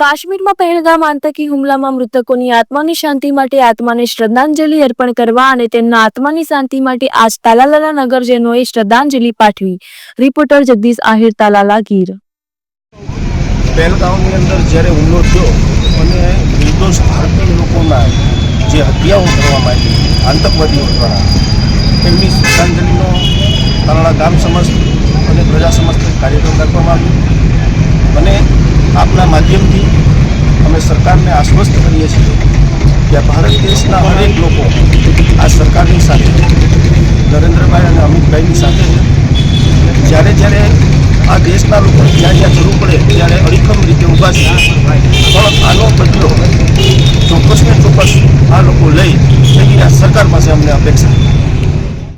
કાશ્મીરમાં પહેલગામ આતંકી હુમલામાં મૃતકોની આત્માની શાંતિ માટે આત્માને શ્રદ્ધાંજલિ અર્પણ કરવા અને તેમના આત્માની શાંતિ માટે આજ તાલાલાના નગરજનોએ શ્રદ્ધાંજલિ પાઠવી. રિપોર્ટર જગદીશ આહિર તાલાલા, ગીર. પહેલગામની અંદર જ્યારે હુમલો થયો અને નિર્દોષ ભારતીય લોકોના જે હત્યાઓ કરવામાં આવી આતંકવાદીઓ દ્વારા, તેમની શ્રદ્ધાંજલિનો તાલાળા ગામ સમસ્ત અને પ્રજા સમસ્ત કાર્યક્રમ રાખવામાં આવ્યો અને આપના માધ્યમથી અમે સરકારને આશ્વસ્ત કરીએ છીએ કે ભારત દેશના અનેક લોકો આ સરકારની સાથે, નરેન્દ્રભાઈ અને અમિતભાઈની સાથે છે જ્યારે જ્યારે આ દેશના લોકોને જ્યાં જ્યાં જરૂર પડે ત્યારે અડીખમ રીતે ઊભા છે પણ આનો બદલો ચોક્કસ ને ચોક્કસ આ લોકો લઈ એવી આ સરકાર પાસે અમને અપેક્ષા.